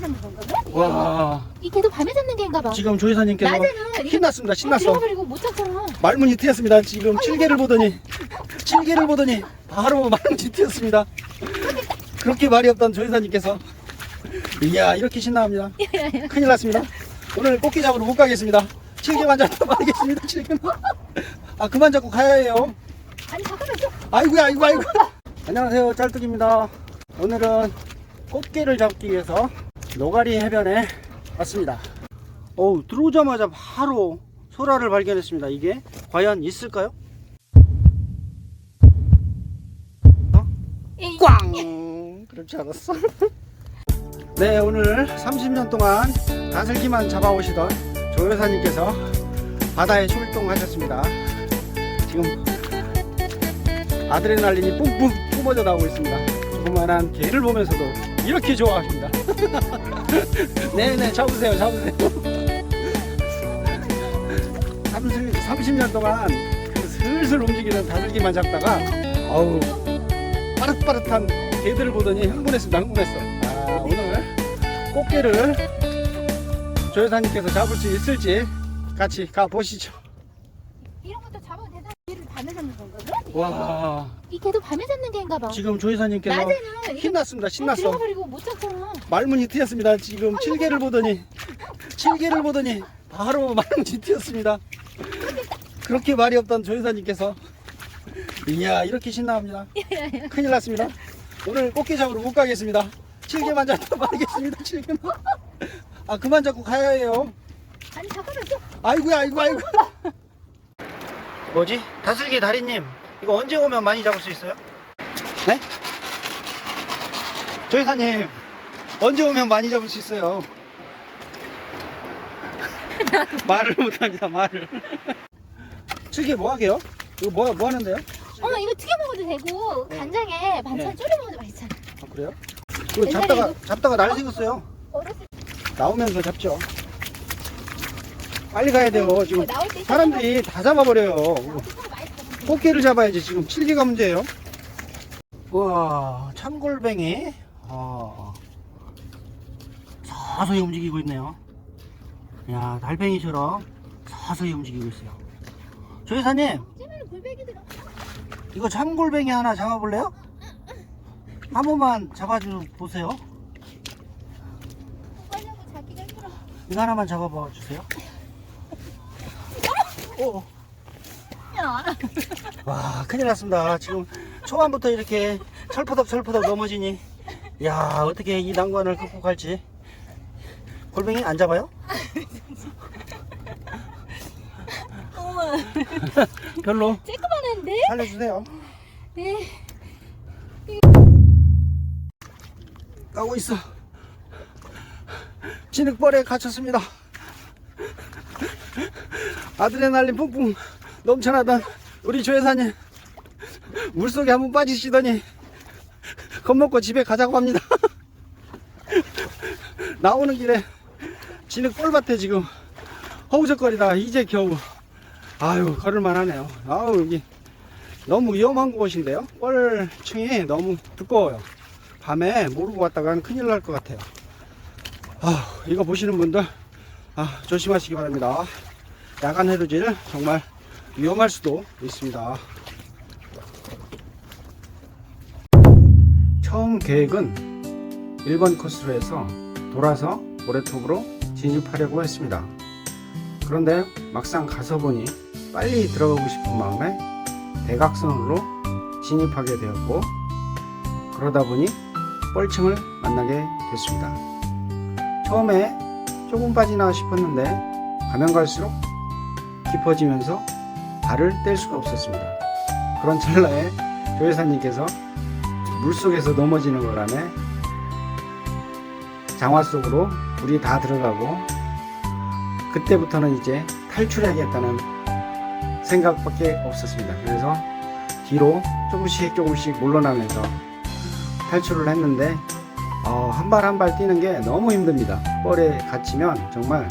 밤에 잡는 건가? 와. 이 개도 밤에 잡는 개인가 봐. 지금 조이사님께서 낮에는 이렇게 신났습니다 신났어. 들어가버리고 못 잡잖아. 말문이 트였습니다. 지금 칠개를 보더니 칠개를 보더니 바로 말문이 트였습니다. 그렇게 말이 없던 조이사님께서. 이야 이렇게 신나합니다. 큰일 났습니다. 오늘 꽃게 잡으러 못 가겠습니다. 칠개만 잡고 말겠습니다 칠개만 아 그만 잡고 가야 해요. 아니 잠깐만 좀. 아이고야 아이고 아이고. 안녕하세요 짤뚝입니다. 오늘은 꽃게를 잡기 위해서 노가리 해변에 왔습니다. 어우 들어오자마자 바로 소라를 발견했습니다. 이게 과연 있을까요? 에이, 꽝! 그렇지 않았어? 네 오늘 30년 동안 다슬기만 잡아오시던 조 여사님께서 바다에 출동하셨습니다. 지금 아드레날린이 뿜뿜 뿜어져 나오고 있습니다. 조그만한 개를 보면서도 이렇게 좋아하십니다 네네 잡으세요 잡으세요. 30, 30년 동안 그 슬슬 움직이는 다슬기만 잡다가 어우 빠릇빠릇한 개들을 보더니 흥분했습니다 흥분했어. 아 오늘 꽃게를 조 여사님께서 잡을 수 있을지 같이 가보시죠 이런 것도 잡아도 되나? 개를 밤에 잡는 건가? 와. 이 개도 밤에 잡는 개인가 봐. 지금 조 여사님께서 낮에는 이렇게 신났습니다 신났어. 들어가버리고 못 잡잖아. 말문이 트였습니다 지금 칠개를 보더니. 칠개를 보더니 바로 말문이 트였습니다. 그렇게 말이 없던 조 여사님께서 이야 이렇게 신나합니다. 큰일 났습니다. 오늘 꽃게 잡으러 못 가겠습니다. 칠개만 잡고 말겠습니다 칠개만. 아 그만 잡고 가야 해요. 아니 잠깐만 좀. 아이고야 아이고 아이고. 뭐지? 다슬기 다리님 이거 언제 오면 많이 잡을 수 있어요? 네? 조이사님 언제 오면 많이 잡을 수 있어요? 말을 못합니다 말을 칠개 뭐 하게요? 이거 뭐, 뭐 하는데요? 어머 이거 튀겨 먹어도 되고 간장에 반찬 네. 졸여 먹어도 맛있잖아. 아 그래요? 이거 옛날에 잡다가 이거- 잡다가 날 새겼어요 어렸을 나오면서 잡죠 빨리 가야 돼요 지금 때 나올 때 사람들이 다 잡아버려요 꽃게를 잡아야지 지금 칠개가 문제예요. 와 참골뱅이 어, 서서히 움직이고 있네요. 야 달팽이처럼 서서히 움직이고 있어요. 골뱅이 들어. 이거 참골뱅이 하나 잡아볼래요? 한 번만 잡아줘 보세요. 이거 하나만 잡아봐 주세요. 오. 야. 와 큰일 났습니다 지금 초반부터 이렇게 철퍼덕 철퍼덕 넘어지니 야 어떻게 이 난관을 극복할지 골뱅이 안 잡아요? 어머 별로 쬐끄만한데? 살려주세요 네. 까고 있어 진흙벌에 갇혔습니다 아드레날린 뿜뿜 넘쳐나던 우리 조회사님 물속에 한번 빠지시더니 겁먹고 집에 가자고 합니다. 나오는 길에 진흙 뻘밭에 지금 허우적거리다. 이제 겨우. 아유 걸을만 하네요. 아우 여기 너무 위험한 곳인데요. 뻘층이 너무 두꺼워요. 밤에 모르고 왔다가는 큰일 날 것 같아요. 아 이거 보시는 분들 아, 조심하시기 바랍니다. 야간 해루질 정말 위험할 수도 있습니다 처음 계획은 1번 코스로 해서 돌아서 모래톱으로 진입하려고 했습니다 그런데 막상 가서 보니 빨리 들어가고 싶은 마음에 대각선으로 진입하게 되었고 그러다 보니 뻘층을 만나게 됐습니다. 처음에 조금 빠지나 싶었는데 가면 갈수록 깊어지면서 발을 뗄 수가 없었습니다. 그런 찰나에 조회사님께서 물속에서 넘어지는 바람에 장화 속으로 불이 다 들어가고 그때부터는 이제 탈출해야겠다는 생각밖에 없었습니다. 그래서 뒤로 조금씩 조금씩 물러나면서 탈출을 했는데 어, 한발 한 발 뛰는 게 너무 힘듭니다. 뻘에 갇히면 정말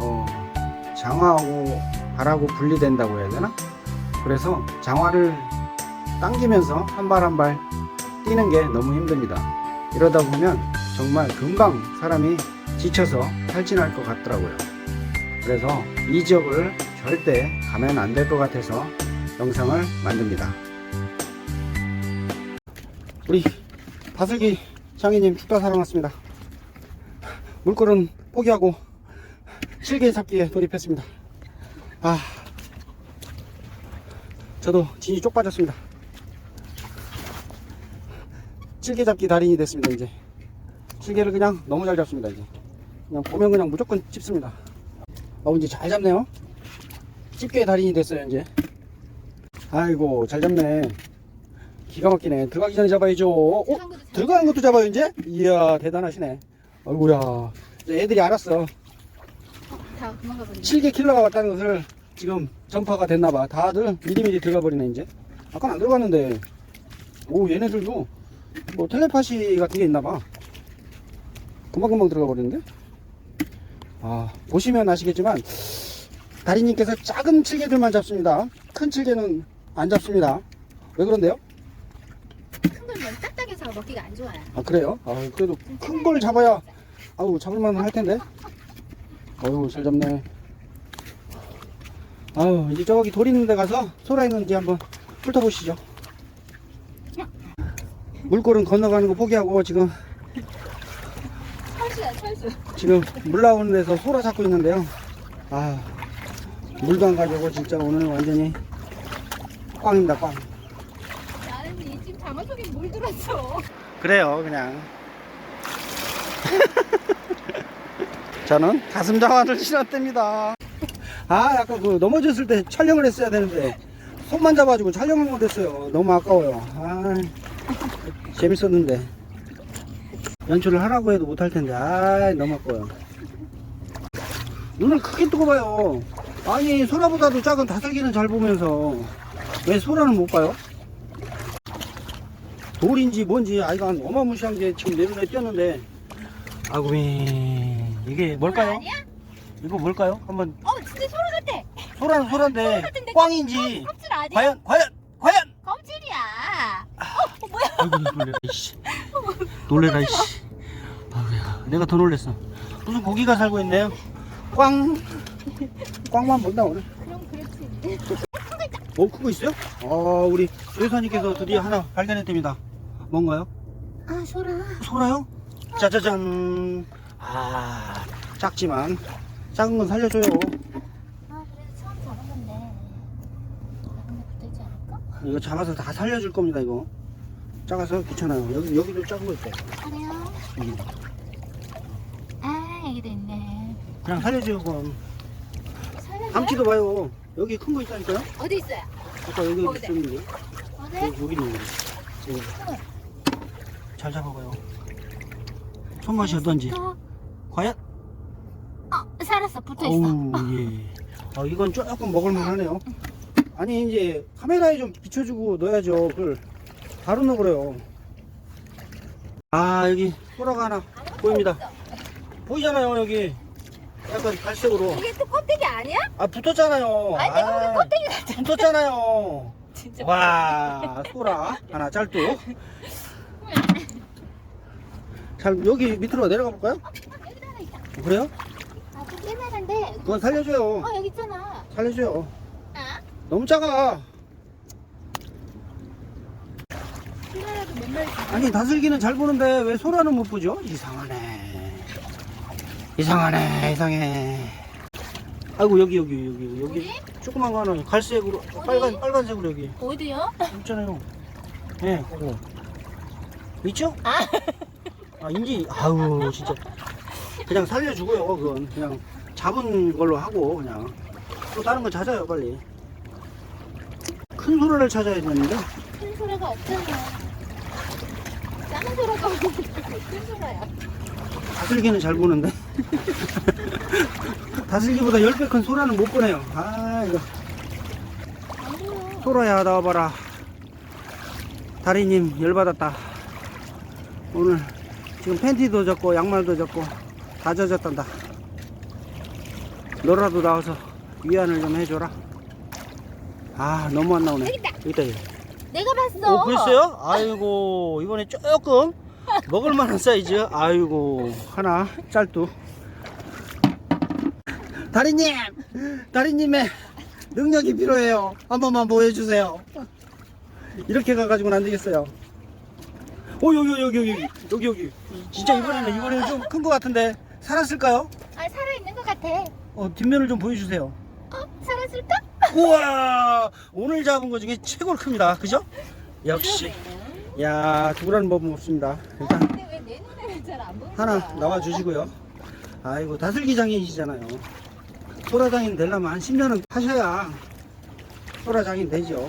어, 장화하고 발하고 분리된다고 해야 되나? 그래서 장화를 당기면서 한 발 한 발 뛰는 게 너무 힘듭니다. 이러다 보면 정말 금방 사람이 지쳐서 탈진할 것 같더라고요. 그래서 이 지역을 절대 가면 안 될 것 같아서 영상을 만듭니다. 우리 다슬기 장인님 죽다 살아났습니다. 물걸은 포기하고 실개 잡기에 돌입했습니다. 아, 저도 진이 쪽 빠졌습니다. 실개 잡기 달인이 됐습니다, 이제. 실개를 그냥 너무 잘 잡습니다, 이제. 그냥 보면 그냥 무조건 찝습니다. 어, 이제 잘 잡네요. 집게 달인이 됐어요, 이제. 아이고, 잘 잡네. 기가 막히네. 들어가기 전에 잡아야죠. 어? 들어가는 것도 잡아요, 이제? 이야, 대단하시네. 이제 애들이 알았어. 다 도망가 버리네. 7개 킬러가 왔다는 것을 지금 전파가 됐나봐. 다들 미리미리 들어가 버리네, 이제. 아까는 안 들어갔는데. 오, 얘네들도 뭐 텔레파시 같은 게 있나봐. 금방금방 들어가 버리는데? 아, 보시면 아시겠지만, 다리님께서 작은 칠개들만 잡습니다. 큰 칠개는 안 잡습니다. 왜 그런데요? 큰 걸면 딱딱해서 먹기가 안 좋아요. 아, 그래요? 아, 그래도 큰 걸 잡아야, 아우, 잡을만 할 텐데. 어휴, 잘 잡네. 아우, 이제 저기 돌 있는 데 가서 소라 있는지 한번 훑어보시죠. 물골은 건너가는 거 포기하고 지금, 철수야 철수. 지금 물 나오는 데서 소라 잡고 있는데요. 아, 물도 안 가지고 진짜 오늘 완전히 꽝입니다, 꽝. 나는 이 집 장어 속에 물 들었어. 그래요, 그냥. 저는 가슴 장화를 신었답니다. 아, 아까 그 넘어졌을 때 촬영을 했어야 되는데 손만 잡아가지고 촬영을 못했어요. 너무 아까워요. 아, 재밌었는데 연출을 하라고 해도 못할 텐데, 아, 너무 아까워요. 눈을 크게 뜨고 봐요. 아니 소라보다도 작은 다슬기는 잘 보면서 왜 소라는 못 봐요? 돌인지 뭔지 아이가 한 어마무시한 게 지금 내 눈에 띄었는데 아구미 이게 뭘까요? 이거 뭘까요? 한번 어 소라는 소란데 같은데 꽝인지 껍질 아니야? 과연 과연 과연 껍질이야. 어 뭐야? 아이고 놀래라 이씨 놀래라 이씨 아우야 내가 더 놀랬어 무슨 고기가 살고 있네요 꽝 꽝만 본다 오늘 그럼 그렇지. 어 크고 있어요? 어 우리 요사님께서 드디어 하나 발견했답니다 뭔가요? 아 소라. 소라요? 짜자잔 아 작지만 작은 건 살려줘요 아 그래도 처음 잡은 건데. 나중에 붙어있지 않을까? 이거 잡아서 다 살려줄 겁니다 이거 작아서 귀찮아요 여기, 여기도 작은 거 있어요 그래요? 여기. 아 여기도 있네. 그냥 살려줘요 그럼 살려줘요? 감치도 봐요 여기 큰 거 있다니까요 어디 있어요? 아까 여기 어디? 있었는데 어디? 여기, 여기 있는 거 여기. 잘 잡아봐요 손맛이 어떤지 또. 과연? 어 살았어 붙어 있어. 어우 예. 아 이건 조금 먹을만 하네요 아니 이제 카메라에 좀 비춰주고 넣어야죠 그걸 바로 넣어버려요 아 여기 소라가 하나 보입니다 보이잖아요 여기 약간 갈색으로 이게 또 껍데기 아니야? 아 붙었잖아요 아니 내가 보기엔 아, 껍데기 같아. 붙었잖아요 진짜. 와 소라 하나 짤뚝 잘 여기 밑으로 내려가 볼까요? 여기도 하나 있다. 그래요? 아 좀 깨만한데. 그건 살려줘요 어 여기 있잖아. 살려줘요 아? 너무 작아. 아니 다슬기는 잘 보는데 왜 소라는 못 보죠? 이상하네 이상하네 이상해 아이고 여기 여기 여기 여기? 조그만 거 하나 갈색으로 빨간 빨간색으로 여기 어디요? 있잖아요 예 그거 있죠? 아. 아 인지 아우 진짜 그냥 살려주고요 그건 그냥 잡은 걸로 하고 그냥 또 다른 거 찾아요 빨리 큰 소라를 찾아야 되는데. 큰 소라가 없잖아. 작은 소라가 큰 소라야. 다슬기는 잘 보는데. 다슬기보다 10배 큰 소라는 못 보네요. 아 이거. 안 보여. 소라야 나와봐라. 다리님 열받았다. 오늘 지금 팬티도 젖고 양말도 젖고 다 젖었단다. 너라도 나와서 위안을 좀 해줘라 아 너무 안 나오네 여기. 여기다 여기. 내가 봤어. 오 그랬어요? 아이고 이번에 조금 먹을 만한 사이즈. 아이고, 하나, 짤뚝. 다리님! 다리님의 능력이 필요해요. 한 번만 보여주세요. 이렇게 가가지고는 안 되겠어요. 오, 여기, 여기, 여기, 여기, 여기. 진짜 이번에는, 이번에는 좀 큰 것 같은데. 살았을까요? 아 살아 있는 것 같아 어, 뒷면을 좀 보여주세요. 어? 살았을까? 우와! 오늘 잡은 것 중에 최고로 큽니다. 그죠? 역시. 야, 두라는 법은 없습니다. 일단 하나 나와 주시고요. 아이고, 다슬기 장인이시잖아요. 소라 장인 되려면 한 10년은 하셔야 소라 장인 되죠.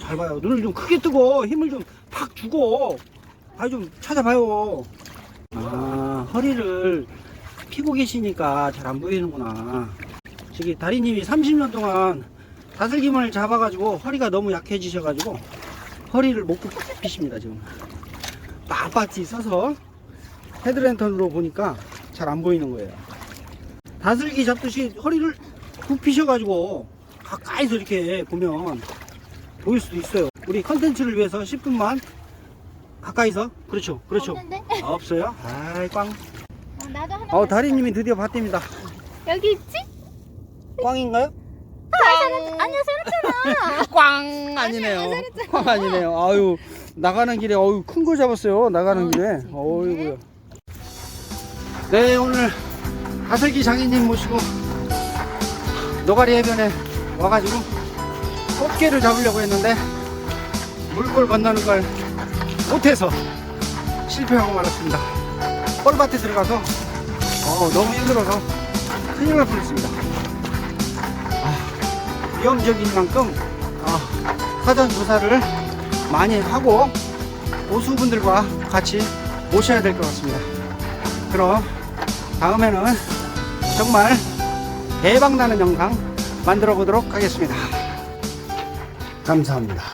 잘 봐요. 눈을 좀 크게 뜨고 힘을 좀 팍 주고 아 좀 찾아봐요. 아, 허리를 피고 계시니까 잘 안 보이는구나. 저기 다리님이 30년 동안 다슬기만을 잡아가지고 허리가 너무 약해지셔가지고 허리를 못 굽히십니다 지금. 빳빳이 서서 헤드랜턴으로 보니까 잘 안 보이는 거예요. 다슬기 잡듯이 허리를 굽히셔가지고 가까이서 이렇게 보면 보일 수도 있어요. 우리 컨텐츠를 위해서 10분만 가까이서 그렇죠, 그렇죠. 없는데? 아, 없어요? 아이 꽝. 어, 나도 하나 어 다리님이 드디어 봤답니다. 여기 있지? 꽝인가요? 아니야 살았잖아 꽝 아니네요. 꽝 아니네요. 아유 나가는 길에 어유 큰 거 잡았어요. 나가는 어, 길에. 그치. 어이구야. 네 오늘 다슬기 장인님 모시고 노가리 해변에 와가지고 꽃게를 잡으려고 했는데 물골 건너는 걸 못해서 실패하고 말았습니다. 뻘밭에 들어가서 어, 너무 힘들어서 큰일 날 뻔했습니다. 아, 위험적인 만큼 어, 사전 조사를 많이 하고 고수분들과 같이 오셔야 될 것 같습니다. 그럼 다음에는 정말 대박 나는 영상 만들어 보도록 하겠습니다. 감사합니다.